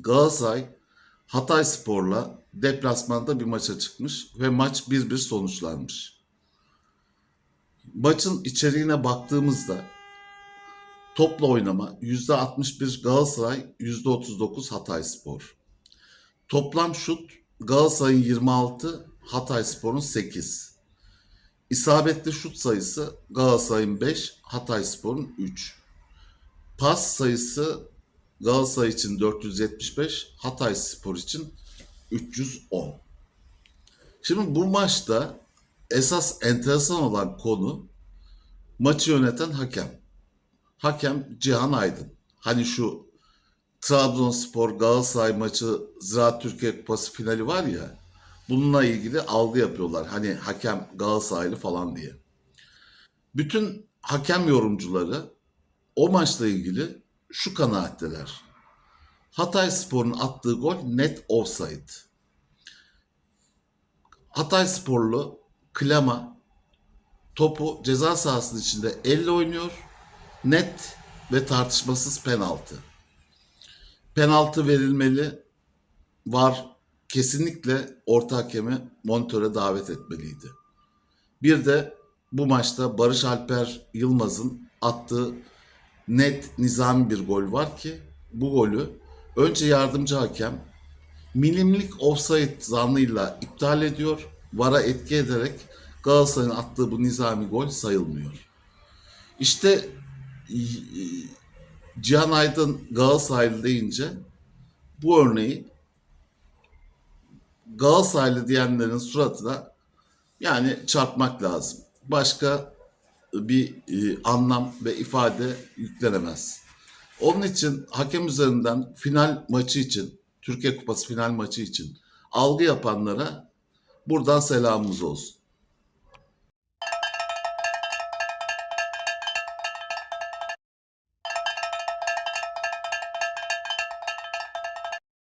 Galatasaray Hatay Spor'la deplasmanda bir maça çıkmış ve maç 1-1 sonuçlanmış. Maçın içeriğine baktığımızda topla oynama %61 Galatasaray, %39 Hatay Spor. Toplam şut Galatasaray'ın 26, Hatay Spor'un 8. İsabetli şut sayısı Galatasaray'ın 5, Hatay Spor'un 3. Pas sayısı Galatasaray için 475, Hatay Spor için 310. Şimdi bu maçta esas enteresan olan konu maçı yöneten hakem. Hakem Cihan Aydın. Hani şu Trabzonspor Galatasaray maçı Ziraat Türkiye Kupası finali var ya. Bununla ilgili algı yapıyorlar. Hani hakem Galatasaraylı falan diye. Bütün hakem yorumcuları o maçla ilgili şu kanaatteler. Hatay Spor'un attığı gol net offside. Hatay Sporlu Klama topu ceza sahasının içinde elle oynuyor. Net ve tartışmasız penaltı. Penaltı verilmeli. Var kesinlikle orta hakemi monitöre davet etmeliydi. Bir de bu maçta Barış Alper Yılmaz'ın attığı net nizami bir gol var ki bu golü önce yardımcı hakem milimlik offside zannıyla iptal ediyor. VAR'a etki ederek Galatasaray'ın attığı bu nizami gol sayılmıyor. İşte Cihan Aydın Galatasaraylı deyince bu örneği Galatasaraylı diyenlerin suratına yani çarpmak lazım. Başka bir e, anlam ve ifade yüklenemez. Onun için hakem üzerinden final maçı için, Türkiye Kupası final maçı için algı yapanlara buradan selamımız olsun.